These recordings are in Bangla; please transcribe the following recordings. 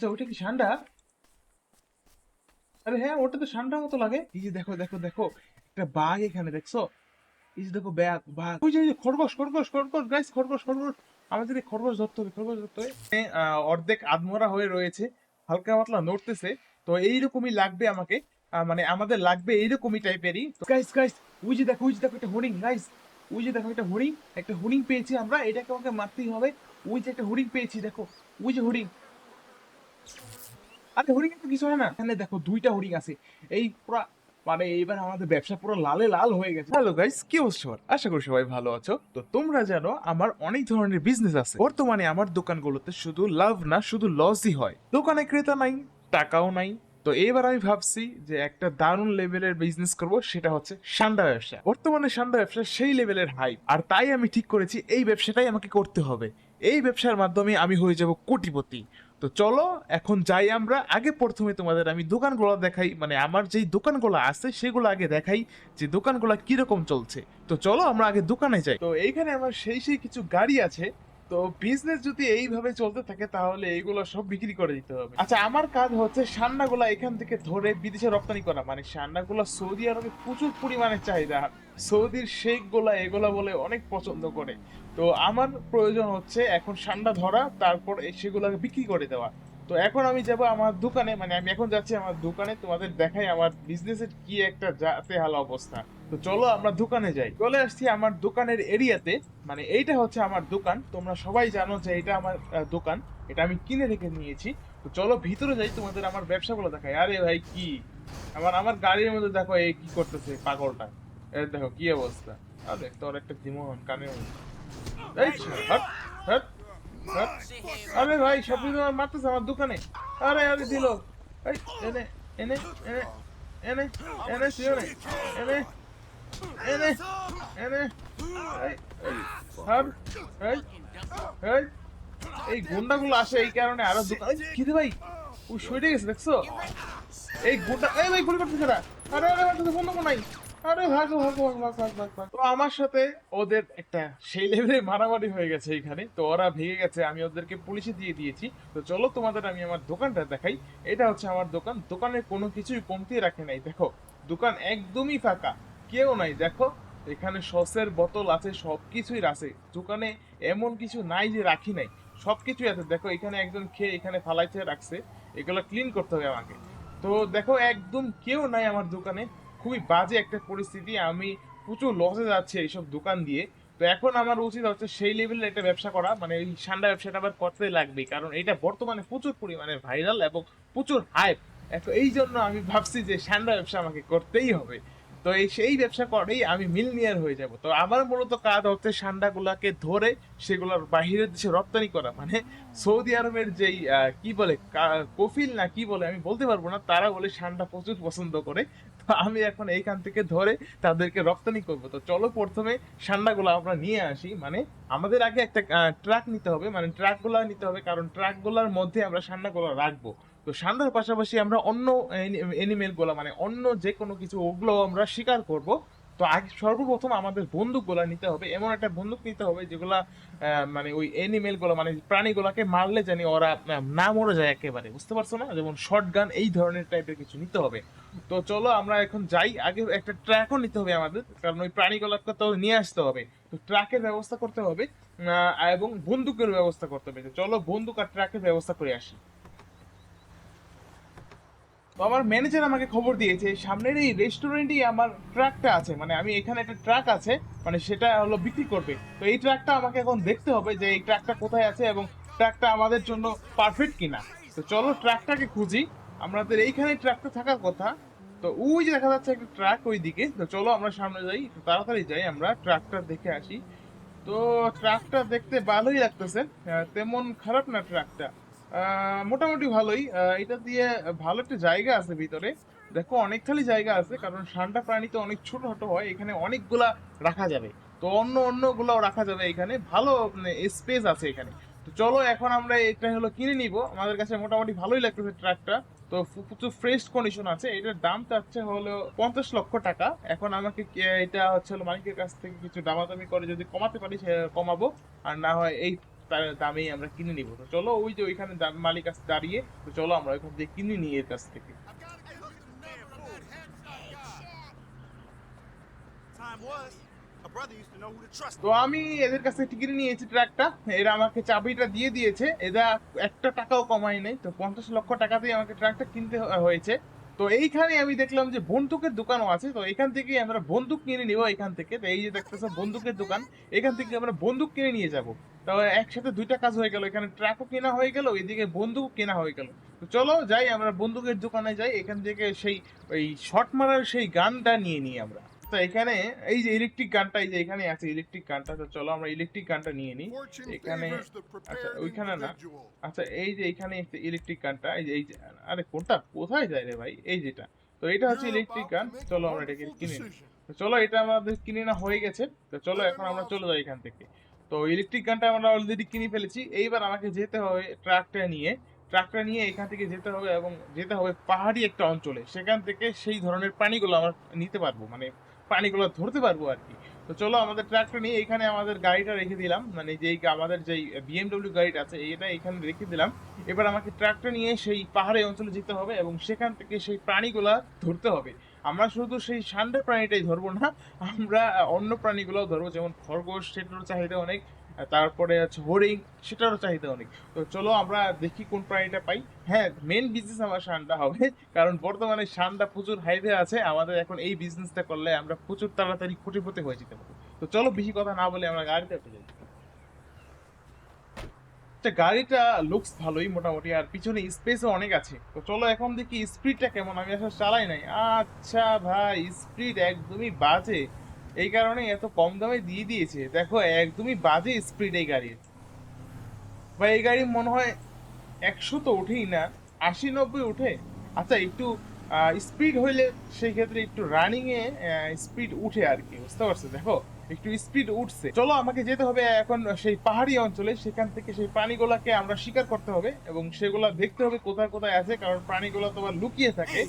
আচ্ছা ওটা কি ঠান্ডা আরে হ্যাঁ ওটা তো ঠান্ডার মতো লাগে। এই যে দেখো দেখো দেখো, একটা বাঘ এখানে, দেখছ? এই যে দেখো ব্যাগ বাঘ। ওই যে খরগোশ খরগোশ খরগোশ গাইস খরগোশ খরগোশ। আমাদের এই খরগোশ ধরতে হবে, খরগোশ ধরতে হবে। অর্ধেক আধমরা হয়ে রয়েছে। হালকা পাতলা নড়তেছে। তো এইরকমই লাগবে আমাকে। মানে আমাদের লাগবে এইরকমই টাইপেরই। গাইস গাইস ওই যে দেখো, ওই যে দেখো, একটা হরিণ গাইস ওই যে দেখো, একটা হরিণ একটা হরিণ পেয়েছি আমরা। এটাকে আমাকে মারতেই হবে। ওই যে একটা হরিণ পেয়েছি, দেখো। ওই যে হরিণ। আরে হরিণ তো কিছু হয় না। এখানে দেখো দুইটা হরিণ আছে। এই পুরা মানে এইবার আমাদের ব্যবসা পুরো লালে লাল হয়ে গেছে। হ্যালো গাইস কি অবস্থা সবার? আশা করি সবাই ভালো আছো। তো তোমরা জানো, আমার অনেক ধরনের বিজনেস আছে। বর্তমানে আমার দোকানগুলোতে শুধু লাভ না, শুধু লসই হয়। দোকানে ক্রেতা নাই, টাকাও নাই। তো এবার আমি ভাবছি যে একটা দারুণ লেভেলের বিজনেস করব, সেটা হচ্ছে সান্ডা ব্যবসা। বর্তমানে সান্ডা ব্যবসা সেই লেভেলের হাই আর তাই আমি ঠিক করেছি, এই ব্যবসাটাই আমাকে করতে হবে। এই ব্যবসার মাধ্যমে আমি হয়ে যাব কোটিপতি। তো চলো, এখন যাই আমরা। আগে প্রথমে তোমাদের আমি দোকানগুলো দেখাই মানে আমার যেই দোকানগুলো আছে সেগুলো আগে দেখাই যে দোকানগুলো কীরকম চলছে। তো চলো, আমরা আগে দোকানে যাই। তো এইখানে আমার সেই সেই কিছু গাড়ি আছে। তো বিজনেস যদি এইভাবে চলতে থাকে, তাহলে এইগুলো সব বিক্রি করে দিতে হবে। আচ্ছা আমার কাজ হচ্ছে সান্নাগুলা এখান থেকে ধরে বিদেশে রপ্তানি করা। মানে সান্নাগুলা সৌদি আরবে প্রচুর পরিমাণে চাহিদা। সৌদির শেখ গোলা এগুলা বলে অনেক পছন্দ করে। তো আমার প্রয়োজন হচ্ছে এখন সান্ডা ধরা, তারপর সেগুলোকে বিক্রি করে দেওয়া। তো এখন আমি যাব আমার দোকানে মানে আমি এখন যাচ্ছি আমার দোকানে, তোমাদের দেখাই আমার বিজনেসের কি একটা যাতে হাল অবস্থা। তো চলো আমরা দোকানে যাই। চলে আসছি আমার দোকানের এরিয়াতে মানে এইটা হচ্ছে আমার দোকান। তোমরা সবাই জানো যে এটা আমার দোকান। এটা আমি কিনে রেখে নিয়েছি। তো চলো ভিতরে যাই, তোমাদের আমার ব্যবসাগুলো দেখাই। আরে ভাই, কি? আমার আমার গাড়ির মধ্যে দেখো এই কি করতেছে পাগলটা। দেখো, কি অবস্থা? আরে তোর একটা কানের মধ্যে। আরে ভাই সবজি তোমার মারতেছে আমার দোকানে। আরে আরে দিল। এই এনে এনে এনে এনে এনে সিও এনে এনে এনে এই গুন্ডাগুলো আসে এই কারণে আরও দোকান এই, কি রে ভাই? ও সইটে গেছে দেখছ? এই গুন্ডা এই ভাই গুলি করতেছে না আরে আরে আমার কাছে বন্ধু নাই। আরে ভাগো ভাগো ভাগো তো আমার সাথে ওদের একটা সেই লেভেলে মারামারি হয়ে গেছে এখানে। তো ওরা ভেঙে গেছে, আমি ওদেরকে পুলিশে দিয়ে দিয়েছি। তো চলো তোমাদের আমি আমার দোকানটা দেখাই। এটা হচ্ছে আমার দোকান। দোকানের কোনো কিছুই কমতি রাখে নাই। দেখো, দোকান একদমই ফাঁকা। কেউ নাই। দেখো, এখানে সসের বোতল আছে সব কিছুই আছে। দোকানে এমন কিছু নাই যে রাখি নাই। সব কিছুই আছে। দেখো, এখানে একজন খেয়ে এখানে ফালাইতে রাখছে। এগুলো ক্লিন করতে হবে আমাকে। তো দেখো, একদম কেউ নাই আমার দোকানে। খুবই বাজে একটা পরিস্থিতি, আমি প্রচুর লসে যাচ্ছে এইসব দোকান দিয়ে। তো এখন আমার উচিত হচ্ছে সেই লেভেলের একটা ব্যবসা করা মানে এই ঠান্ডা ব্যবসাটা আবার করতে লাগবে, কারণ এটা বর্তমানে প্রচুর পরিমাণে ভাইরাল এবং প্রচুর হাইপ এই জন্য আমি ভাবছি যে সান্ডা ব্যবসা আমাকে করতেই হবে। তো এই সেই ব্যবসা করেই আমি মিলনিয়ার হয়ে যাব। তো আমার মূলত কাজ হচ্ছে সান্ডাগুলাকে ধরে সেগুলোর বাহিরের দেশে রপ্তানি করা। মানে সৌদি আরবের যেই কি বলে কফিল না কি বলে আমি বলতে পারব না, তারা বলে সান্ডা প্রচুর পছন্দ করে। তো আমি এখন এইখান থেকে ধরে তাদেরকে রপ্তানি করব। তো চলো প্রথমে সান্ডাগুলো আমরা নিয়ে আসি। মানে আমাদের আগে একটা ট্রাক নিতে হবে। মানে ট্রাকগুলো নিতে হবে, কারণ ট্রাকগুলোর মধ্যে আমরা সান্ডাগুলো রাখব। তো সান্ডার পাশাপাশি আমরা অন্য এনিমেলগুলা মানে অন্য যে কোনো কিছু, ওগুলো আমরা শিকার করব। তো আগে সর্বপ্রথম আমাদের বন্দুকগুলা নিতে হবে। এমন একটা বন্দুক নিতে হবে যেগুলা মানে ওই এনিমেলগুলো মানে প্রাণীগুলাকে মারলে জানি ওরা না মরে যায় একেবারে। বুঝতে পারছ না? যেমন শর্ট গান এই ধরনের টাইপের কিছু নিতে হবে। তো চলো আমরা এখন যাই। আগে একটা ট্র্যাকও নিতে হবে আমাদের, কারণ ওই প্রাণীগুলোকে তো নিয়ে আসতে হবে। তো ট্র্যাকের ব্যবস্থা করতে হবে এবং বন্দুকের ব্যবস্থা করতে হবে। চলো বন্দুক আর ট্র্যাকের ব্যবস্থা করে আসি। তো আমার ম্যানেজার আমাকে খবর দিয়েছে, সামনের এই রেস্টুরেন্টেই আমার ট্রাকটা আছে মানে আমি এখানে একটা ট্রাক আছে মানে সেটা হলো বিক্রি করবে। তো এই ট্রাকটা আমাকে এখন দেখতে হবে যে এই ট্রাকটা কোথায় আছে এবং ট্রাকটা আমাদের জন্য পারফেক্ট কিনা। তো চলো ট্রাকটাকে খুঁজি, আমাদের এইখানে ট্রাকটা থাকার কথা। তো ওই যে দেখা যাচ্ছে একটা ট্রাক ওই দিকে তো চলো আমরা সামনে যাই তাড়াতাড়ি যাই আমরা ট্রাকটা দেখে আসি। তো ট্রাকটা দেখতে ভালোই লাগতেছে তেমন খারাপ না ট্রাকটা মোটামুটি ভালোই। এটা দিয়ে ভালো একটা জায়গা আছে ভিতরে। দেখো, অনেক খালি জায়গা আছে, কারণ ঠান্ডা প্রাণী তো অনেক ছোট ছোট হয়, এখানে অনেকগুলা রাখা যাবে। তো অন্য অন্য গুলাও রাখা যাবে এখানে। ভালো স্পেস আছে এখানে। তো চলো, এখন আমরা এটা হলো কিনে নিব। আমাদের কাছে মোটামুটি ভালোই লাগতেছে ট্রাকটা। তো প্রচুর ফ্রেশ কন্ডিশন আছে। এটার দাম চাচ্ছে হলো পঞ্চাশ লক্ষ টাকা। এখন আমাকে এটা হচ্ছে মালিকের কাছ থেকে কিছু দামাদামি করে যদি কমাতে পারি সে কমাবো। আর না হয় এই দামেই আমরা কিনে নিব। তো চলো ওই যে ওইখানে মালিক আছে দাঁড়িয়ে তো চলো আমরা ওইখান থেকে কিনে নিই এর কাছ থেকে. তো আমি এদের কাছে টিকিট নিয়েছি ট্রাকটা। এরা আমাকে চাবিটা দিয়ে দিয়েছে। এরা একটা টাকাও কমায় নাই। তো পঞ্চাশ লক্ষ টাকাতেই আমাকে ট্রাকটা কিনতে হয়েছে। তো এইখানে আমি দেখলাম যে বন্দুকের দোকানও আছে, তো এখান থেকে আমরা বন্দুক কিনে নিব এখান থেকে। তো এই যে দেখতেছো বন্দুকের দোকান, এখান থেকে আমরা বন্দুক কিনে নিয়ে যাব। তো একসাথে দুইটা কাজ হয়ে গেল, এখানে ট্রাকও কেনা হয়ে গেল এদিকে বন্দুক কেনা হয়ে গেল। তো চলো যাই, আমরা বন্দুকের দোকানে যাই, এখান থেকে সেই ওই শট মারার সেই গানটা নিয়ে নিই আমরা। তো এখানে এই যে ইলেকট্রিক গানটা এই যে এখানে আছে ইলেকট্রিক গানটা তো চলো আমরা ইলেকট্রিক গানটা নিয়ে নিই এখানে আচ্ছা ওইখানে না। আচ্ছা এই যে এখানে ইলেকট্রিক গানটা এই যে এই যে আরে কোনটা? কোথায় যায় রে ভাই? এই যেটা। তো এটা হচ্ছে ইলেকট্রিক গান চলো আমরা এটাকে কিনে নিই তো চলো এটা আমাদের কিনে না হয়ে গেছে। তো চলো এখন আমরা চলে যাই এখান থেকে। তো ইলেকট্রিক গানটা আমরা অলরেডি কিনে ফেলেছি। এইবার আমাকে যেতে হবে ট্রাকটা নিয়ে। ট্রাকটা নিয়ে এখান থেকে যেতে হবে এবং যেতে হবে পাহাড়ি একটা অঞ্চলে। সেখান থেকে সেই ধরনের প্রাণীগুলো আমরা নিতে পারব। মানে প্রাণীগুলো ধরতে পারব আর কি। তো চলো আমাদের ট্রাকটা নিয়ে এখানে আমাদের গাড়িটা রেখে দিলাম। মানে যেই আমাদের যেই বিএমডব্লিউ গাড়িটা আছে, এটা এখানে রেখে দিলাম। এবার আমাকে ট্রাকটা নিয়ে সেই পাহাড়ি অঞ্চলে যেতে হবে এবং সেখান থেকে সেই প্রাণীগুলা ধরতে হবে। আমরা শুধু সেই সান্ডা প্রাণীটাই ধরবো না, আমরা অন্য প্রাণীগুলোও ধরবো। যেমন খরগোশ সেটারও চাহিদা অনেক। তারপরে হচ্ছে হরিণ সেটারও চাহিদা অনেক। তো চলো আমরা দেখি কোন প্রাণীটা পাই। হ্যাঁ মেন বিজনেস আমার সান্ডা হবে, কারণ বর্তমানে সান্ডা প্রচুর হাইভে আছে। আমাদের এখন এই বিজনেসটা করলে আমরা প্রচুর তাড়াতাড়ি কোটিপতি হয়ে যেতে পারব। তো চলো বেশি কথা না বলে আমরা গাড়িতে উঠে যাই। গাড়িটা লুকস ভালোই মোটামুটি, আর পিছনে স্পেসও অনেক আছে। তো চলো এখন দেখি স্পিডটা কেমন, আমি আসলে চালাই নাই। আচ্ছা ভাই স্পিড একদমই বাজে। এই কারণে এত কম দামে দিয়ে দিয়েছে। দেখো, একদমই বাজে স্পিড এই গাড়ির। বা এই গাড়ি মনে হয় একশো তো উঠেই না, আশি, নব্বই উঠে আচ্ছা একটু স্পিড হইলে সেই ক্ষেত্রে একটু রানিংয়ে স্পিড উঠে আর কি, বুঝতে পারছ দেখো একটু স্পিড উঠছে। চলো আমাকে যেতে হবে এখন সেই পাহাড়ি অঞ্চলে। সেখান থেকে সেই প্রাণীগুলাকে আমরা শিকার করতে হবে এবং সেগুলা দেখতে হবে কোথায় কোথায় আছে কারণ প্রাণীগুলো তোমার লুকিয়ে থাকে।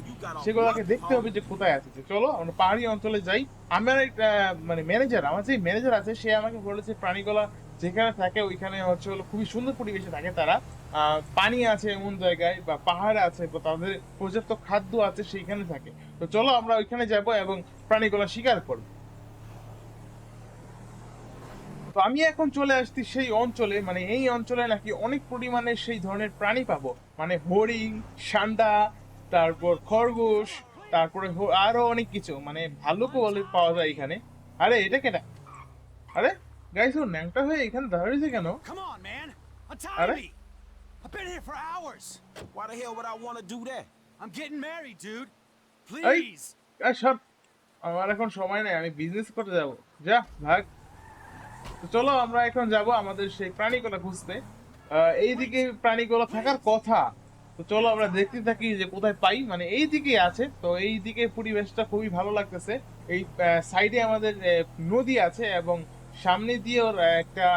সেগুলোকে দেখতে হবে যে কোথায় আছে। চলো আমরা পাহাড়ি অঞ্চলে যাই। আমার একটা মানে ম্যানেজার আমার যে ম্যানেজার আছে সে আমাকে বলেছে প্রাণীগুলা যেখানে থাকে ওইখানে হচ্ছে হলো খুবই সুন্দর পরিবেশে থাকে তারা। আহ, পানি আছে এমন জায়গায় বা পাহাড় আছে বা তাদের পর্যাপ্ত খাদ্য আছে সেইখানে থাকে। তো চলো আমরা ওইখানে যাব এবং প্রাণীগুলো শিকার করব। তো আমি এখন চলে আসছি সেই অঞ্চলে মানে এই অঞ্চলে নাকি অনেক পরিমাণে সেই ধরনের প্রাণী পাবো মানে হরিণ সান্ডা তারপর খরগোশ তারপরে আরও অনেক কিছু মানে ভাল্লুকও বলে পাওয়া যায় এখানে আরে এটা কেনা আরে গাইস ও ন্যাংটা হয়ে এখানে দাঁড়িয়েছে কেন Are. I've been here for hours. Why the hell would I want to do that? I'm getting married, dude. Please. আর আমার এখন সময় নেই আমি বিজনেস করতে যাব যা ভাগ চলো আমরা এখন যাব আমাদের সেই প্রাণীগুলো খুঁজতে। এইদিকে প্রাণীগুলো থাকার কথা। তো চলো আমরা দেখতে থাকি যে কোথায় পাই। মানে এই দিকে আছে। তো এই দিকে পরিবেশটা খুবই ভালো লাগতেছে। এই সাইডে আমাদের নদী আছে এবং সামনে দিয়ে ওর একটা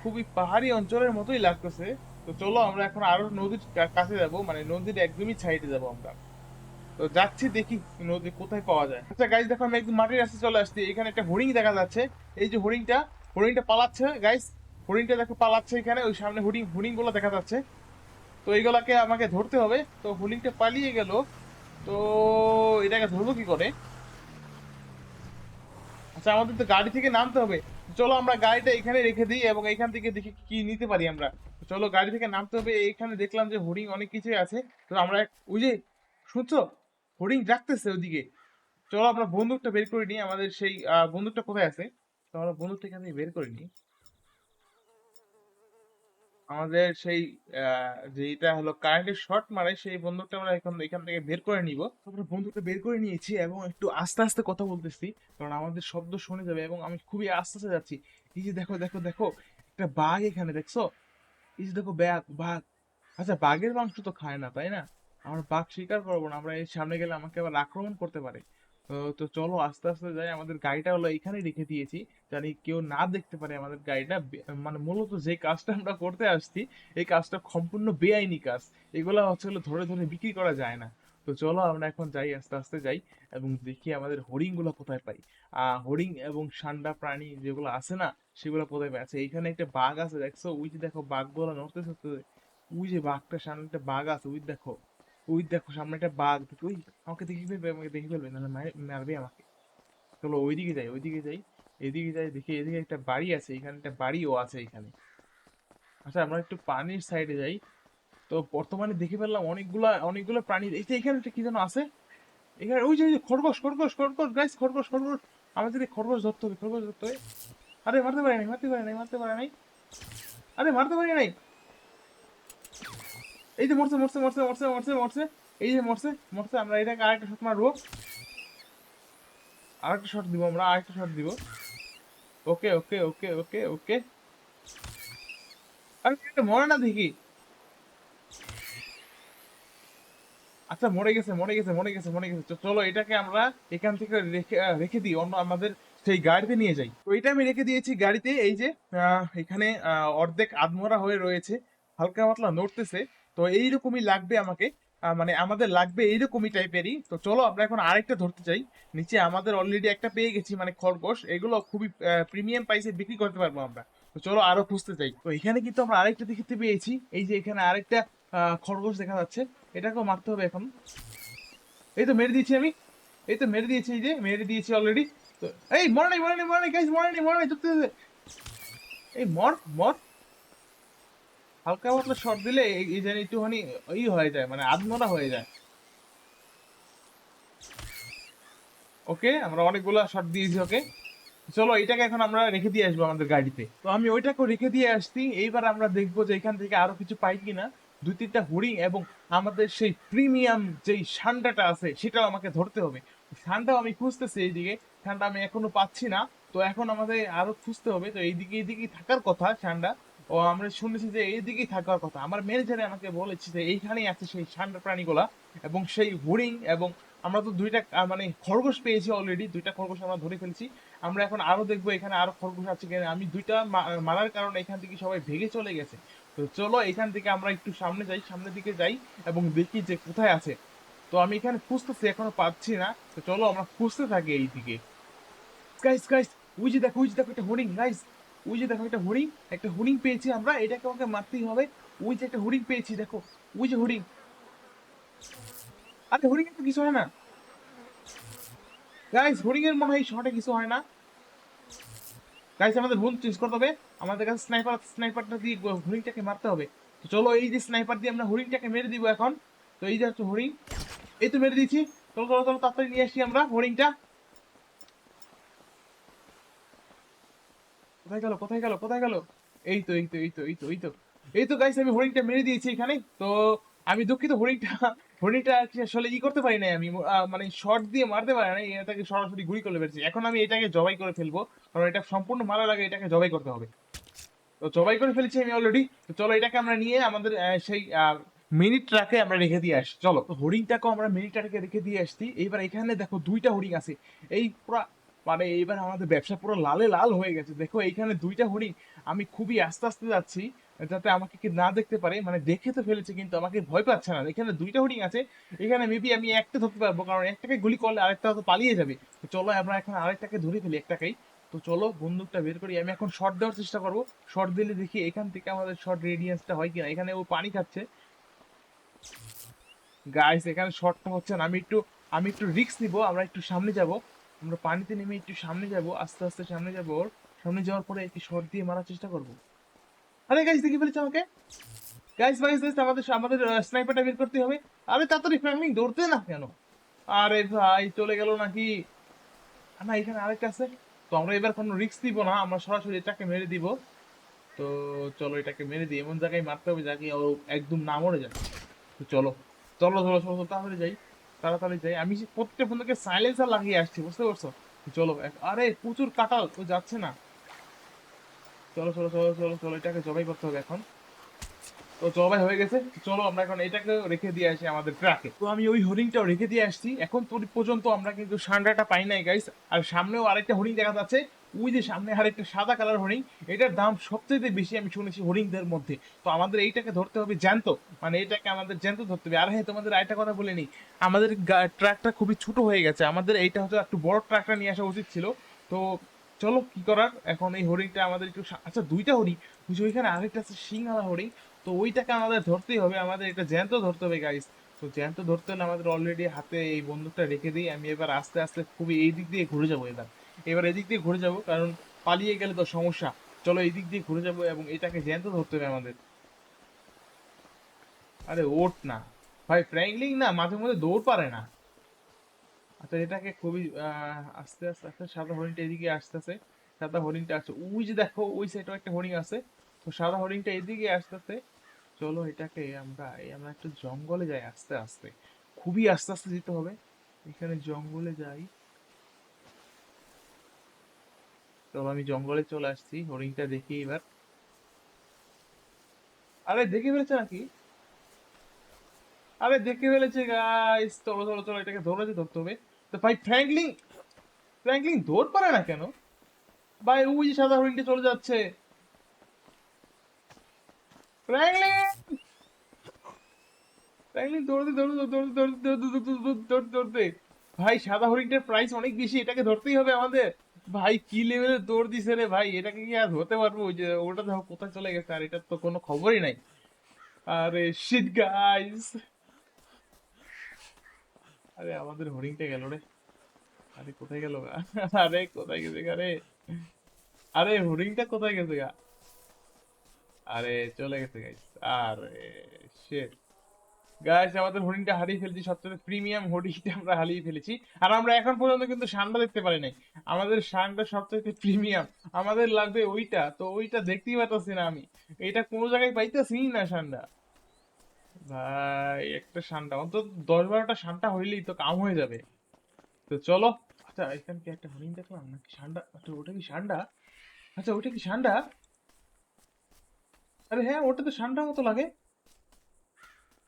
খুবই পাহাড়ি অঞ্চলের মতোই লাগতেছে। তো চলো আমরা এখন আরও নদীর কাছে যাব। মানে নদীর একদমই সাইডে যাব আমরা। তো যাচ্ছি দেখি নদী কোথায় পাওয়া যায়। আচ্ছা গাইজ দেখো, আমি একদম মাটির রাস্তায় চলে আসছি। এখানে একটা হরিণ দেখা যাচ্ছে। এই যে হরিণটা হরিণটা পালাচ্ছে গাইজ হরিণটা দেখো, পালাচ্ছে এখানে। ওই সামনে হরিণগুলো দেখা যাচ্ছে। তো এইগুলাকে আমাকে ধরতে হবে। তো হরিণটা পালিয়ে গেল। তো এটাকে ধরবো কি করে? আচ্ছা আমাদের তো গাড়ি থেকে নামতে হবে। চলো, আমরা গাড়িটা এখানে রেখে দিই এবং এখান থেকে দেখি কি নিতে পারি আমরা। চলো, গাড়ি থেকে নামতে হবে। এইখানে দেখলাম যে হরিণ অনেক কিছুই আছে। তো আমরা, ওই যে, শুনছো? হরিণ রাখতেছে ওদিকে। চলো আমরা বন্দুকটা বের করে নিই, আমাদের সেই বন্দুকটা কোথায় আছে? তো আমরা বন্দুকটা এখান থেকে বের করে নিই। আমাদের সেই যেটা হলো কারেন্টের শর্ট মারে, সেই বন্দুকটা আমরা এখন এখান থেকে বের করে নিব। আমরা বন্দুকটা বের করে নিয়েছি এবং একটু আস্তে আস্তে কথা বলতেছি, কারণ আমাদের শব্দ শুনে যাবে এবং আমি খুবই আস্তে আস্তে যাচ্ছি। এই যে দেখো দেখো দেখো, একটা বাঘ এখানে, দেখছ? এই যে দেখো, বাঘ বাঘ। আচ্ছা বাঘের মাংস তো খায় না, তাই না? আমরা বাঘ শিকার করব না, আমরা এর সামনে গেলে আমাকে আবার আক্রমণ করতে পারে। তো চলো আস্তে আস্তে যাই, আমাদের গাড়িটা হলো এখানে রেখে দিয়েছি, জানি কেউ না দেখতে পারে আমাদের গাড়িটা মানে মূলত যে কাজটা আমরা করতে আসছি, এই কাজটা সম্পূর্ণ বেআইনি কাজ, এগুলো হচ্ছে ধরে ধরে বিক্রি করা যায় না। তো চলো আমরা এখন যাই, আস্তে আস্তে যাই, এবং দেখি আমাদের হরিণগুলো কোথায় পাই। হরিণ এবং সান্ডা প্রাণী যেগুলো আছে না, সেগুলো কোথায় পাই আচ্ছা এইখানে একটা বাঘ আছে, দেখছ? ওই যে দেখো বাঘগুলো নড়তেছে তো ওই যে বাঘটা সামনে একটা বাঘ আছে, ওই দেখো। ওই দেখো, সামনে একটা বাঘ ওই আমাকে দেখে ফেলবে, আমাকে দেখে ফেলবে, নাহলে মারবে আমাকে। চলো, ওইদিকে যাই ওইদিকে যাই, এদিকে যাই, দেখি এদিকে একটা বাড়ি আছে, এখানে একটা বাড়িও আছে এখানে। আচ্ছা আমরা একটু পানির সাইডে যাই। তো বর্তমানে দেখে ফেললাম অনেকগুলা, অনেকগুলো প্রাণী, এই যে এখানে একটা কি যেন আছে? এখানে, ওই যে খরগোশ খরগোশ খরগোশ গাইস খরগোশ খরগোশ, আমাদের খরগোশ ধরতে হবে, খরগোশ ধরতে হবে। আরে, মারতে পারে নাই, মারতে পারে নাই, মারতে পারে নাই। আরে, মারতে পারে নাই। এই যে মরছে মরছে মরছে মরছে মরছে মরছে। এই যে মরছে মরছে, আমরা এটাকে আরেকটা শট মারবো। আরেকটা শট দিব আমরা, আরেকটা শট দিব। ওকে ওকে ওকে ওকে ওকে। আরে, এটা মরে না দেখি। আচ্ছা মরে গেছে মরে গেছে মরে গেছে মরে গেছে। চলো, এটাকে আমরা এখান থেকে রেখে রেখে দিই, অন্য আমাদের সেই গাড়িতে নিয়ে যাই। তো এটা আমি রেখে দিয়েছি গাড়িতে, এই যে এখানে অর্ধেক আধমরা হয়ে রয়েছে। হালকা পাতলা নড়তেছে। তো এইরকমই লাগবে আমাকে। মানে আমাদের লাগবে এইরকমই টাইপেরই। তো চলো আমরা এখন আরেকটা ধরতে চাই। নিচে আমাদের অলরেডি একটা পেয়ে গেছি মানে খরগোশ। এগুলো খুবই প্রিমিয়াম প্রাইসে বিক্রি করতে পারব আমরা। তো চলো আরও খুঁজতে চাই। তো এখানে কিন্তু আমরা আরেকটা দেখতে পেয়েছি। এই যে এখানে আরেকটা খরগোশ দেখা যাচ্ছে। এটাকেও মারতে হবে এখন। এই তো মেরে দিয়েছি আমি। এই তো মেরে দিয়েছি, এই যে মেরে দিয়েছি অলরেডি তো, এই মরে নাই মরে নাই মরে নাই গাইস মরে নাই মরে নাই এই মর মর। হালকা পাতলা শট দিলে এই জানি একটুখানি ই হয়ে যায় মানে আধমরা হয়ে যায়। ওকে আমরা অনেকগুলো শট দিয়েছি ওকে চলো এটাকে এখন আমরা রেখে দিয়ে আসব আমাদের গাড়িতে। তো আমি ওইটাকে রেখে দিয়ে আসছি। এইবার আমরা দেখব যে এখান থেকে আরও কিছু পাই কিনা। দুই তিনটা হরিণ এবং আমাদের সেই প্রিমিয়াম যেই সান্ডাটা আছে, সেটাও আমাকে ধরতে হবে। সান্ডাও আমি খুঁজতেছি এইদিকে। সান্ডা আমি এখনও পাচ্ছি না। তো এখন আমাদের আরও খুঁজতে হবে। তো এইদিকে, এইদিকেই থাকার কথা সান্ডা। ও, আমরা শুনেছি যে এইদিকেই থাকার কথা। আমার ম্যানেজারে আমাকে বলেছে যে এইখানেই আছে সেই সান্ডা প্রাণীগুলা এবং সেই হরিণ এবং আমরা তো দুইটা মানে খরগোশ পেয়েছি অলরেডি দুইটা খরগোশ আমরা ধরে ফেলছি। আমরা এখন আরও দেখব এখানে আরও খরগোশ আছে কিনা। আমি দুইটা মারার কারণে এখান থেকে সবাই ভেগে চলে গেছে। তো চলো এখান থেকে আমরা একটু সামনে যাই, সামনের দিকে যাই এবং দেখি যে কোথায় আছে। তো আমি এখানে খুঁজতেছি, এখনও পাচ্ছি না। তো চলো আমরা খুঁজতে থাকি এই দিকে গাইস গাইস ওই দেখো ওই দেখো একটা হরিণ গাইস ওই যে দেখো একটা হরিণ একটা হরিণ পেয়েছি আমরা, এটাকে আমাকে মারতেই হবে। ওই যে একটা হরিণ পেয়েছি, দেখো, ওই যে হরিণ। আরে, হরিণ তো কিছু হয় না। গাইস হরিণের মনে হয় শটে কিছু হয় না। গাইস আমাদের ভুল চেঞ্জ করতে হবে। আমাদের কাছে স্নাইপার স্নাইপারটা দিয়ে হরিণটাকে মারতে হবে। তো চলো, এই যে স্নাইপার দিয়ে আমরা হরিণটাকে মেরে দিব এখন। তো এই যে হচ্ছে হরিণ, এই তো মেরে দিয়েছি। চলো চলো চলো, তাড়াতাড়ি নিয়ে আসি আমরা হরিণটা। কোথায় গেল? কোথায় গেল? কোথায় গেল? এই তো এই তো এই তো এই তো এই তো। এই তো গাইস আমি হরিণটা মেরে দিয়েছি এখানে। তো আমি দুঃখিত, হরিণটা হরিণটা আসলে ই করতে পারি নাই আমি। মানে শর্ট দিয়ে মারতে পারি না এটাকে সরাসরি গুলি করে ফেলছি এখন আমি এটাকে জবাই করে ফেলব, কারণ এটা সম্পূর্ণ মারার আগে এটাকে জবাই করতে হবে। তো জবাই করে ফেলেছি আমি অলরেডি তো চলো এটাকে আমরা নিয়ে আমাদের সেই মিনি ট্রাকে আমরা রেখে দিয়ে আসি। চলো। হরিণটাকেও আমরা মিনি ট্রাকে রেখে দিয়ে আসছি। এইবার এখানে দেখো দুইটা হরিণ আছে। এই পুরা মানে এইবার আমাদের ব্যবসা পুরো লালে লাল হয়ে গেছে। দেখো, এইখানে দুইটা হরিণ আমি খুবই আস্তে আস্তে যাচ্ছি, যাতে আমাকে কি না দেখতে পারে। মানে দেখে তো ফেলেছে, কিন্তু আমাকে ভয় পাচ্ছে না। এখানে দুইটা হরিণ আছে, এখানে মেবি আমি একটা ধরতে পারব, কারণ একটাকে গুলি করলে আরেকটা তো পালিয়ে যাবে। তো চলো, আমরা এখন আরেকটাকে ধরে ফেলি, একটাকেই। তো চলো, বন্দুকটা বের করি। আমি এখন শর্ট দেওয়ার চেষ্টা করব। শর্ট দিলে দেখি এখান থেকে আমাদের শর্ট রেডিয়েন্সটা হয় কিনা। এখানে ও পানি খাচ্ছে। গাইস এখানে শর্টটা হচ্ছে না। আমি একটু আমি একটু রিস্ক নিব, আমরা একটু সামনে যাব। আমরা পানিতে নেমে একটু সামনে যাব, আস্তে আস্তে সামনে যাব সামনে যাওয়ার পরে একটু শর্ট দিয়ে মারার চেষ্টা করব। আরে গাইস দেখি ফেলেছে আমাকে? গাইস গাইস গাইস আমাদের আমাদের স্নাইপারটা বের করতে হবে। আরে তাড়াতাড়ি ফ্র্যাঙ্কলিন দৌড়তে না কেন? আরে ভাই, চলে গেল নাকি? না, এখানে আরেকটা আছে। তো আমরা এবার কোনো রিস্ক দিব না, আমরা সরাসরি এটাকে মেরে দিব। তো চলো, এটাকে মেরে দিই এমন জায়গায় মারতে হবে যাকে একদম না মরে যায়। তো চলো চলো চলো চলো, তাহলে যাই। তাড়াতাড়ি যাই। আমি সে প্রত্যেকটা বন্ধুকে সাইলেন্সার লাগিয়ে আসছি, বুঝতে পারছ? চলো আরে, প্রচুর কাটাল ও যাচ্ছে না। চলো চলো চলো চলো চলো, এটাকে জবাই করতে হবে এখন। তো জবাই হয়ে গেছে। চলো, আমরা এখন এটাকে রেখে দিয়ে আসি আমাদের ট্রাকে। তো আমি ওই হরিণটাও রেখে দিয়ে আসছি। এখন পর্যন্ত আমরা কিন্তু সান্ডাটা পাই নাই গাইস আর সামনেও আরেকটা হরিণ দেখা যাচ্ছে। ওই যে সামনে আরেকটা সাদা কালার হরিণ, এটার দাম সবচেয়ে বেশি আমি শুনেছি হরিণদের মধ্যে। তো আমাদের এইটাকে ধরতে হবে জ্যান্ত মানে এটাকে আমাদের জ্যান্ত ধরতে হবে। আর হ্যাঁ তোমাদের আরেকটা কথা বলে নিই, আমাদের ট্রাকটা খুবই ছোট হয়ে গেছে। আমাদের এইটা হচ্ছে একটু বড় ট্রাকটা নিয়ে আসা উচিত ছিল। তো চলো কি করার, এখন এই হরিণটা আমাদের একটু আচ্ছা দুইটা হরিণ যে ওইখানে আরেকটা আছে সিংহালা হরিণ। তো ওইটাকে আমাদের ধরতেই হবে, আমাদের এটা জ্যান্ত ধরতে হবে গাইস তো জ্যান্ত ধরতে হলে আমাদের অলরেডি হাতে এই বন্দুকটা রেখে দিই। আমি এবার আস্তে আস্তে খুবই এই দিক দিয়ে ঘুরে যাব এবার। এবার এদিক দিয়ে ঘুরে যাব, কারণ পালিয়ে গেলে তো সমস্যা। চলো এই দিক দিয়ে ঘুরে যাব এবং এটাকে জ্যান্ত ধরতে হবে আমাদের। আরে ওট না। ভাই ফ্র্যাঙ্কলিং না, মাঝে মধ্যে দৌড় পারে না। আচ্ছা এটাকে খুবই আস্তে আস্তে আস্তে, সাদা হরিণটা এদিকে আসতেছে সাদা হরিণটা আসছে ওই যে দেখো, ওই সাইডেও একটা হরিণ আছে। তো সাদা হরিণটা এদিকে আসতেছে চলো এটাকে আমরা আমরা একটু জঙ্গলে যাই আস্তে আস্তে। খুবই আস্তে আস্তে যেতে হবে। এখানে জঙ্গলে যাই। চলো, আমি জঙ্গলে চলে আসছি, হরিণটা দেখি এবার। আরে, দেখে ফেলেছে নাকি? আরে, দেখে ফেলেছে গাইস চলো চলো চলো, এটাকে ধরে যে ধরতে হবে। তো ভাই ফ্র্যাঙ্কলিন ফ্র্যাঙ্কলিন ধর পারে না কেন? ভাই, ওই যে সাদা হরিণটা চলে যাচ্ছে। ফ্র্যাঙ্কলিন ফ্র্যাঙ্কলিন দৌড়তে দৌড়তে দৌড়তে দৌড়তে দৌড়তে ভাই, সাদা হরিণটার প্রাইস অনেক বেশি, এটাকে ধরতেই হবে আমাদের। ভাই, কি লেভেলে দৌড় দিছে রে ভাই? এটাকে কি আর ধরতে পারব? যে ওটা দেখো কোথায় চলে গেছে, আর এটার তো কোনো খবরই নাই। আরে শিট গাইস আরে, আমাদের হরিণটা গেল রে। আরে, কোথায় গেল আরে, কোথায় গেছে গা রে? আরে, হরিণটা কোথায় গেছে গা? আরে, চলে গেছে গাইস আরে শিট গাইস আমাদের হরিণটা হারিয়ে ফেলেছি, সবচেয়ে প্রিমিয়াম হরিণটা আমরা হারিয়ে ফেলেছি। আর আমরা এখন পর্যন্ত কিন্তু সানটা দেখতে পারি নাই। আমাদের সানটা সবচেয়ে প্রিমিয়াম আমাদের লাগবে ওইটা। তো ওইটা দেখতেই পাচ্ছি না আমি। এটা কোনো জায়গায় পাইতেছি না সানটা ভাই, একটা সানটা অন্তত দশ বারোটা সানটা হইলেই তো কাম হয়ে যাবে। তো চলো। আচ্ছা এখানে কি একটা হরিণ দেখলাম। নাকি সান্ডা? আচ্ছা ওটা কি সান্ডা? আচ্ছা ওটা কি সান্ডা? আরে হ্যাঁ ওটা তো সান্ডার মতো লাগে।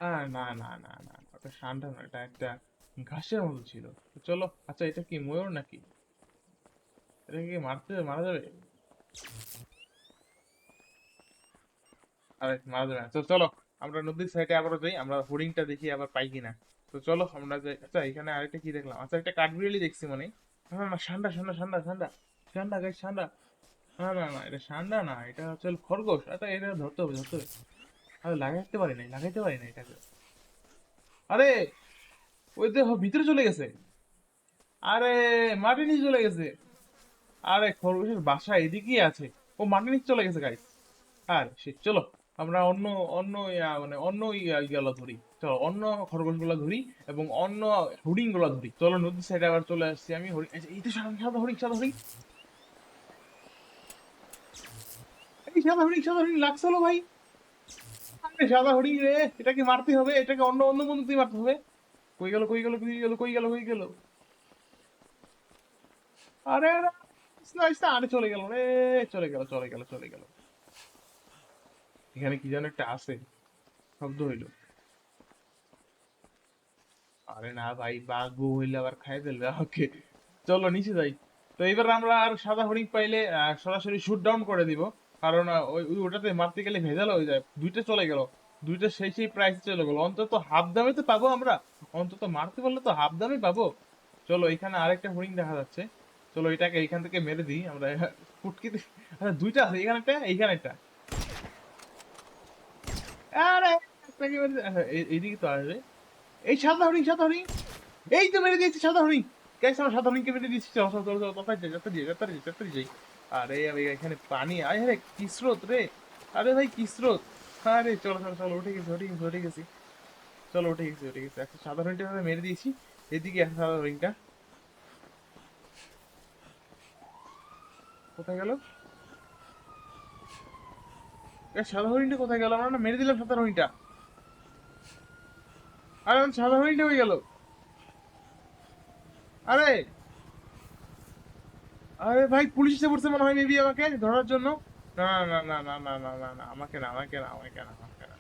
আহ, না না না না ওটা সান্ডা না এটা একটা ঘাসের মতো ছিল। চলো আচ্ছা এটা কি ময়ূর নাকি? এটাকে কি মারতে মারা যাবে? আরে মারা যাবে না। তো চলো আমরা নদীর সাইডে আবারও যাই আমরা হরিণটা দেখি আবার পাই কিনা। তো চলো আমরা যাই। আচ্ছা এখানে আরেকটা কি দেখলাম? আচ্ছা একটা কাঠবিড়ালি দেখছি মনে। না না সান্ডা সান্ডা সান্ডা সান্ডা। সান্ডা গাই সান্ডা। না না না এটা সান্ডা না এটা হচ্ছে খরগোশ। আচ্ছা এটা ধরতে হবে ধরতে হবে। আরে লাগাইতে পারি নাই, লাগাইতে পারি না এটাকে। আরে, ওই তো ভিতরে চলে গেছে। আরে, মাটির নিচে চলে গেছে। আরে, খরগোশের বাসা এদিকেই আছে। ও মাটির নিচে চলে গেছে গাইস আর, সে, চলো, আমরা অন্য অন্য মানে অন্য ইয়া ধরি। চলো, অন্য খরগোশগুলা ধরি এবং অন্য হরিণগুলা ধরি। চলো, নদীর সাইডে আবার চলে আসছি আমি হরিণ এই তো সাদা হরিণ সাদা হরিণ এই সাদা হরিণ সাদা হরিণ লাগছিল ভাই। সাদা রে মারতে হবে, এটাকে অন্য অন্য বন্ধু দিয়ে মারতে হবে। কই গেল কই গেল কই গেল কই গেল কই গেল। আরে আরে চলে গেল রে, চলে গেল চলে গেল চলে গেল। এখানে কি যেন একটা আছে, শব্দ হইল। আরে না ভাই বাঘ হইলে আবার খাই ফেলবে ওকে চলো, নিচে যাই। তো এবার আমরা আর সাদা হরিণ পাইলে সরাসরি শুট ডাউন করে দিব। কারণ ওটাতে মারতে গেলে ভেজাল হয়ে যায়। দুইটা চলে গেল। দুইটা সেই সেই প্রাইস চলে গেল। অন্তত হাফ দামে তো পাবো আমরা। অন্তত মারতে পারলে তো হাফ দামে পাবো। চলো এখানে আরেকটা হরিণ দেখা যাচ্ছে। চলো এটাকে এখান থেকে মেরে দিই। আমরা দুইটা আছে। এখানে একটা এইখানে একটা। আরে আচ্ছা, এই- এইদিকে তো আসবে। এই সাদা হরিণ সাদা হরিণ এই তো মেরে দিয়েছি সাদা হরিণ গ্যাস আমরা সাদা হরিণকে মেরে দিয়েছি। চলো চলো চলো তাড়াতাড়ি যাই যাই যাই। আরে আমি এখানে পানি আয় রে কি স্রোত রে? আরে ভাই, কি স্রোত? আরে, চলো চলো চলো, উঠে গেছি উঠে গেছি উঠে গেছি। চলো, উঠে গেছি উঠে গেছি। একটা সাদা হরিণটা ভাবে মেরে দিয়েছি। এদিকে আছে সাদা হরিণটা কোথায় গেল? সাদা হরিণটা কোথায় গেল? আমরা না মেরে দিলাম সাদা হরিণটা আরে সাদা হরিণটা হয়ে গেল। আরে! আরে ভাই, পুলিশ এসে পড়ছে মনে হয় মেবি আমাকে ধরার জন্য। না না না না না না না না, আমাকে না আমাকে না আমাকে না আমাকে না।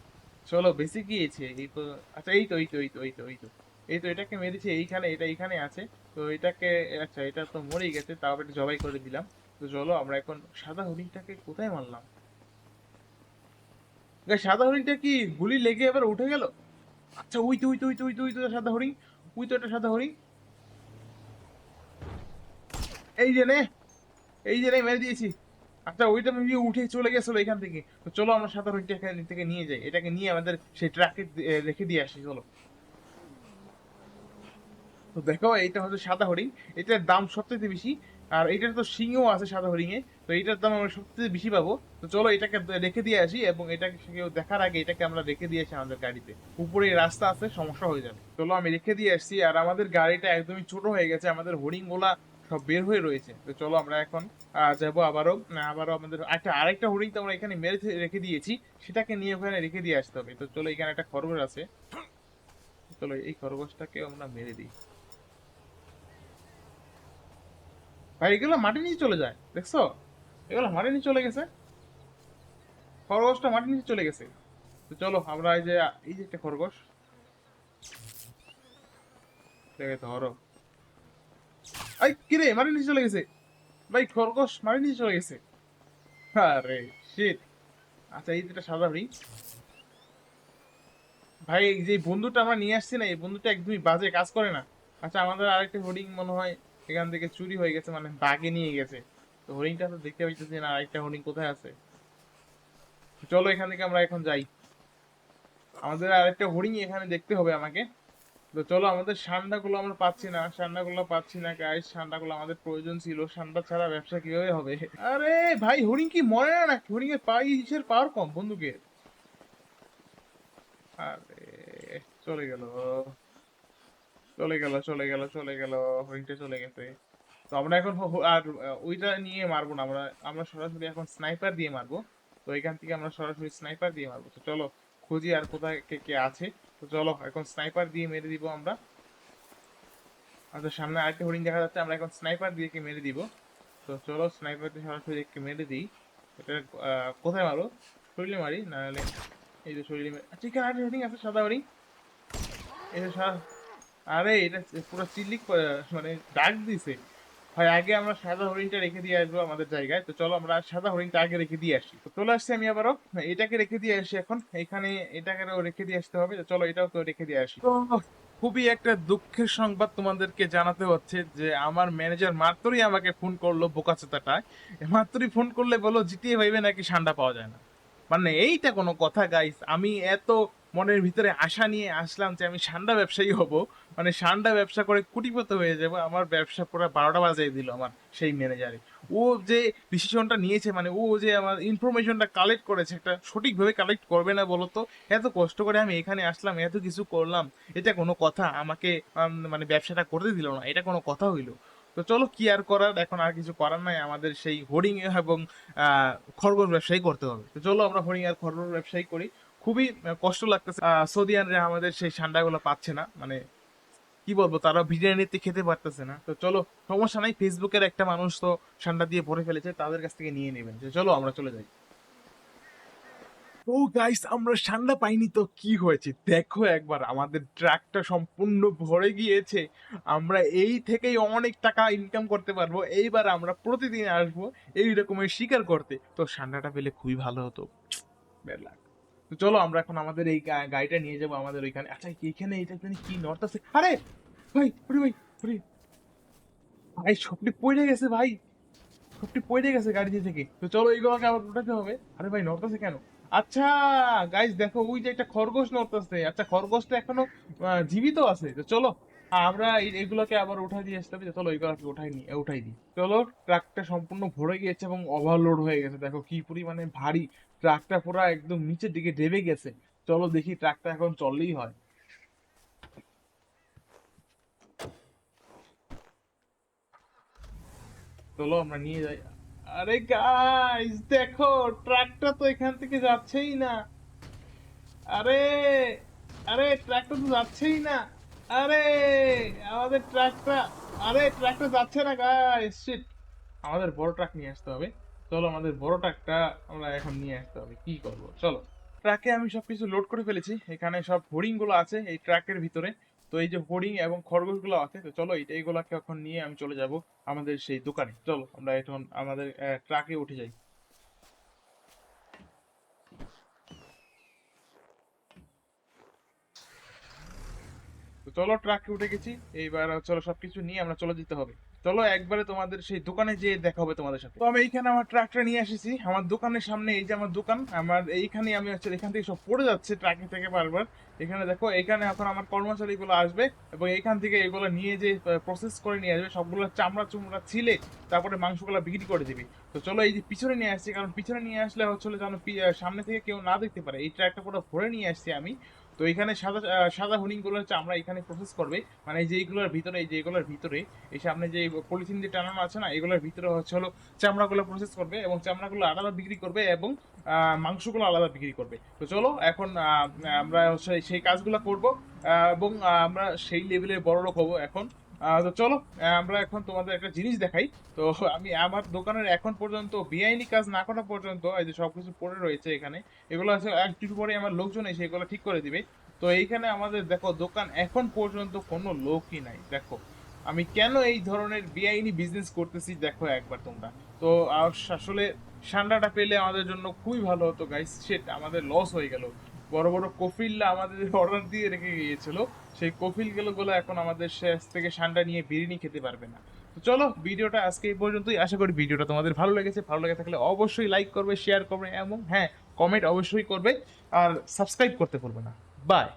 চলো বেশি গিয়েছে এই তো আচ্ছা এই তো এই তো এই তো এই তো এই তো। এই তো, এটাকে মেরেছে এইখানে, এটা এইখানে আছে। তো এটাকে আচ্ছা এটা তো মরেই গেছে, তাও একটু জবাই করে দিলাম। তো চলো, আমরা এখন সাদা হরিণটাকে কোথায় মারলাম? সাদা হরিণটা কি, গুলি লেগে এবার উঠে গেল? আচ্ছা ওই তো ওই তো ওই তো ওই তো সাদা হরিণ, ওই তো একটা সাদা হরিণ। এই যে নে, এই যে নে, মেরে দিয়েছি। আচ্ছা ওইটা মেবি উঠে চলে গেছিল এখান থেকে। তো চলো আমরা হরিণটা এখান থেকে নিয়ে যাই। এটাকে নিয়ে আমাদের সেই ট্রাকে রেখে দিয়ে আসি, চলো। তো দেখো, এইটা হচ্ছে সাদা হরিণ এটার দাম সবচেয়ে বেশি। আর এটার তো সিংও আছে সাদা হরিণে তো এটার দাম আমরা সবচেয়ে বেশি পাবো। তো চলো, এটাকে রেখে দিয়ে আসি এবং এটাকে কেউ দেখার আগে এটাকে আমরা রেখে দিয়ে আসি আমাদের গাড়িতে। উপরে রাস্তা আছে, সমস্যা হয়ে যাবে। চলো, আমি রেখে দিয়ে আসছি। আর আমাদের গাড়িটা একদমই ছোট হয়ে গেছে। আমাদের হরিণগুলা সব বের হয়ে রয়েছে। তো চলো আমরা এখন যাব আবারও আবারও আমাদের একটা, আরেকটা হরিণ তো আমরা এখানে মেরে রেখে দিয়েছি। সেটাকে নিয়ে ওখানে রেখে দিয়ে আসতে হবে। তো চলো এখানে একটা খরগোশ আছে। চলো এই খরগোশটাকে আমরা মেরে দিই। ভাই, এগুলো মাটির নিচে চলে যায়, দেখছ? এগুলো মাটির নিচে চলে গেছে। খরগোশটা মাটির নিচে চলে গেছে। তো চলো আমরা এই যে এই যে একটা খরগোশ। ধরো। এই কিরে মাটির নিচে চলে গেছে? ভাই, খরগোশ মাটির নিচে চলে গেছে? আরে শিট আচ্ছা এই যেটা সাদা হরিণ ভাই যে বন্ধুটা আমরা নিয়ে আসছি না, এই বন্ধুটা একদমই বাজে, কাজ করে না। আচ্ছা আমাদের আরেকটা হরিণ মনে হয় এখান থেকে চুরি হয়ে গেছে মানে বাগে নিয়ে গেছে। তো হরিণটা তো দেখতে পাইতেছি না, আরেকটা হরিণ কোথায় আছে? চলো, এখান থেকে আমরা এখন যাই। আমাদের আরেকটা হরিণ এখানে দেখতে হবে আমাকে। তো চলো আমাদের সান্ডাগুলো আমরা পাচ্ছি না, সান্ডাগুলো পাচ্ছি না গাইস সান্ডাগুলো আমাদের প্রয়োজন ছিল, সান্ডা ছাড়া ব্যবসা কীভাবে হবে? আরে ভাই, হরিণ কি মরে না নাকি? হরিণের পাই হিসের পাওয়ার কম বন্দুকের। আরে, চলে গেল। চলে গেল চলে গেল চলে গেল, হরিণটা চলে গেছে। তো আমরা এখন আর ওইটা নিয়ে মারবো না, আমরা আমরা সরাসরি এখন স্নাইপার দিয়ে মারবো। তো এখান থেকে আমরা সরাসরি স্নাইপার দিয়ে মারবো। তো চলো, খুঁজি আর কোথায় কে কে আছে। তো চলো, এখন স্নাইপার দিয়ে মেরে দিব আমরা। আচ্ছা সামনে আরেকটা হরিণ দেখা যাচ্ছে, আমরা এখন স্নাইপার দিয়ে মেরে দিব। তো চলো স্নাইপার দিয়ে সরাসরি একে মেরে দিই। এটা কোথায় মারো? শরীরে মারি? নাহলে এই যে শরীরে মে- আচ্ছা এখানে আরেকটা হরিণ আছে, সাদা হরিণ। এই যে আরে, এটা পুরো চিল্লিক মানে ডাক দিছে। হয় আগে আমরা সাদা হরিণটা রেখে দিয়ে আসব আমাদের জায়গায়। তো চলো আমরা সাদা হরিণটা আগে রেখে দিয়ে আসি। তো চলে আসছি আমি আবারও। এটাকে রেখে দিয়ে আসি এখন। এখানে এটাকে রেখে দিয়ে আসতে হবে। চলো এটাও তো রেখে দিয়ে আসি। খুবই একটা দুঃখের সংবাদ তোমাদেরকে জানাতে হচ্ছে যে আমার ম্যানেজার মাত্রই আমাকে ফোন করল বোকাচোতাটায় মাত্রই ফোন করলে বলো, জিটিএ ভাইবে নাকি ঠান্ডা পাওয়া যায় না? মানে এইটা কোনো কথা গাইস আমি এত মনের ভিতরে আশা নিয়ে আসলাম যে আমি সান্ডা ব্যবসায়ী হব। মানে সান্ডা ব্যবসা করে কুটিপতি হয়ে যাব আমার ব্যবসা পুরো বারোটা বাজিয়ে দিল আমার সেই ম্যানেজারে। ও যে ডিসিশনটা নিয়েছে মানে ও যে আমার ইনফরমেশনটা কালেক্ট করেছে একটা সঠিকভাবে কালেক্ট করবে না বলতো এত কষ্ট করে আমি এখানে আসলাম এত কিছু করলাম এটা কোনো কথা আমাকে মানে ব্যবসাটা করতে দিল না এটা কোনো কথা হইল? তো চলো কি আর করার এখন আর কিছু করার নাই আমাদের সেই হোর্ডিং এবং খরগোশ ব্যবসায়ী করতে হবে। তো চলো আমরা হোর্ডিং আর খরগোশ ব্যবসায়ী করি। খুবই কষ্ট লাগতেছে। আহ, সৌদিয়ানরা আমাদের সেই ঠান্ডাগুলো পাচ্ছে না মানে কি বলব, তারা বিরিয়ানিতে খেতে পারতেছে না। তো চলো, সমস্যা নাই, ফেসবুকের একটা মানুষ তো ঠান্ডা দিয়ে ভরে ফেলেছে, তাদের কাছ থেকে নিয়ে নেবেন। চলো, আমরা চলে যাই। ও গাইস আমরা ঠান্ডা পাইনি তো কি হয়েছে? দেখো একবার, আমাদের ট্রাকটা সম্পূর্ণ ভরে গিয়েছে। আমরা এই থেকেই অনেক টাকা ইনকাম করতে পারব। এইবার আমরা প্রতিদিন আসব এই রকমের শিকার করতে। তো ঠান্ডাটা পেলে খুবই ভালো হতো। লাক তো চলো আমরা এখন আমাদের এই গাড়িটা নিয়ে যাব আমাদের ওইখানে। আচ্ছা এইখানে এটা জানি কি নর্থ আছে। আরে! ভাই, ওরে ভাই ওরে। ভাই, সবটি পড়ে গেছে ভাই। সবটি পড়ে গেছে গাড়ি থেকে। তো চলো এইগুলোকে আবার উঠাতে হবে। আরে ভাই নর্থ আছে কেন? আচ্ছা গাইস দেখো, ওই যে একটা খরগোশ নর্থ আছে। আচ্ছা খরগোশটা এখনও জীবিত আছে। তো চলো, আমরা এগুলোকে আবার উঠাই দিয়ে আসতে হবে। চলো এগুলোকে উঠাই নি, উঠাই দিই। চলো ট্রাকটা সম্পূর্ণ ভরে গিয়েছে এবং ওভারলোড হয়ে গেছে। দেখো, কি পরিমাণে ভারী ট্রাকটা পুরো একদম নিচের দিকে ডেবে গেছে। চলো দেখি ট্রাকটা এখন চললেই হয়। চলো আমরা নিয়ে যাই। আরে গাইস দেখো, ট্রাকটা তো এখান থেকে যাচ্ছেই না। আরে আরে, ট্রাকটা তো যাচ্ছেই না। আরে, আমাদের ট্রাকটা, আরে, ট্রাকটা যাচ্ছে না গাইস শিট আমাদের বড় ট্রাক নিয়ে আসতে হবে। চলো আমাদের বড় ট্রাকটা আমরা এখন নিয়ে আসতে হবে। কি করব? চলো। ট্রাকে আমি সবকিছু লোড করে ফেলেছি। এখানে সব হোর্ডিংগুলো আছে এই ট্রাকের ভিতরে। তো এই যে হরিণ এবং খরগোশগুলো আছে, তো চলো এইগুলাকে এখন নিয়ে আমি চলে যাব আমাদের সেই দোকানে। চলো, আমরা এখন আমাদের ট্রাকে উঠে যাই। তো চলো ট্রাকে উঠে গেছি। এইবার চলো সবকিছু নিয়ে আমরা চলে যেতে হবে। চলো একবারে তোমাদের সেই দোকানে যেয়ে দেখা হবে তোমাদের সাথে। তো আমি এইখানে আমার ট্রাকটা নিয়ে এসেছি। আমার দোকানের সামনে এই যে আমার দোকান, আমার এইখানে আমি হচ্ছে এখান থেকে সব পড়ে যাচ্ছে ট্রাকে থেকে বারবার। এখানে দেখো, এখানে এখন আমার কর্মচারীগুলো আসবে এবং এখান থেকে এগুলো নিয়ে যে প্রসেস করে নিয়ে আসবে। সবগুলো চামড়া চুমড়া ছিলে তারপরে মাংসগুলো বিক্রি করে দিবি। তো চলো এই যে পিছনে নিয়ে আসছি, কারণ পিছনে নিয়ে আসলে হচ্ছে যেন সামনে থেকে কেউ না দেখতে পারে। এই ট্র্যাকটা পুরো ভরে নিয়ে আসছি আমি। তো এখানে সাদা সাদা হরিণগুলো হচ্ছে আমরা এখানে প্রসেস করবে। মানে যেইগুলোর ভিতরে, এই যে এগুলোর ভিতরে, এই সামনে যে পলিথিন দিয়ে টানানো আছে না, এগুলোর ভিতরে হচ্ছে হলো চামড়াগুলো প্রসেস করবে এবং চামড়াগুলো আলাদা বিক্রি করবে এবং মাংসগুলো আলাদা বিক্রি করবে। তো চলো, এখন আমরা হচ্ছে সেই কাজগুলো করব এবং আমরা সেই লেভেলে বড় লোক হব এখন। তো চলো আমরা এখন তোমাদের একটা জিনিস দেখাই। তো আমি আমার দোকানের এখন পর্যন্ত বেআইনি কাজ না করা পর্যন্ত এই যে সবকিছু পড়ে রয়েছে এখানে, এগুলো একটু পরে আমার লোকজন এসে এগুলো ঠিক করে দিবে। তো এইখানে আমাদের দেখো, দোকান এখন পর্যন্ত কোনো লোকই নাই, দেখো। আমি কেন এই ধরনের বেআইনি বিজনেস করতেছি, দেখো একবার তোমরা। তো আস- আসলে ঠান্ডাটা পেলে আমাদের জন্য খুবই ভালো হতো গাইস সেট আমাদের লস হয়ে গেল। বড় বড় কফিল্লা আমাদের অর্ডার দিয়ে রেখে গিয়েছিল। সেই কফিলগুলো এখন আমাদের শেষ থেকে সান্ডা নিয়ে বিরিয়ানি খেতে পারবে না। তো চলো, ভিডিওটা আজকে এই পর্যন্তই। আশা করি ভিডিওটা তোমাদের ভালো লেগেছে। ভালো লেগে থাকলে অবশ্যই লাইক করবে শেয়ার করবে, এবং হ্যাঁ কমেন্ট অবশ্যই করবে। আর সাবস্ক্রাইব করতে ভুলবে না। বাই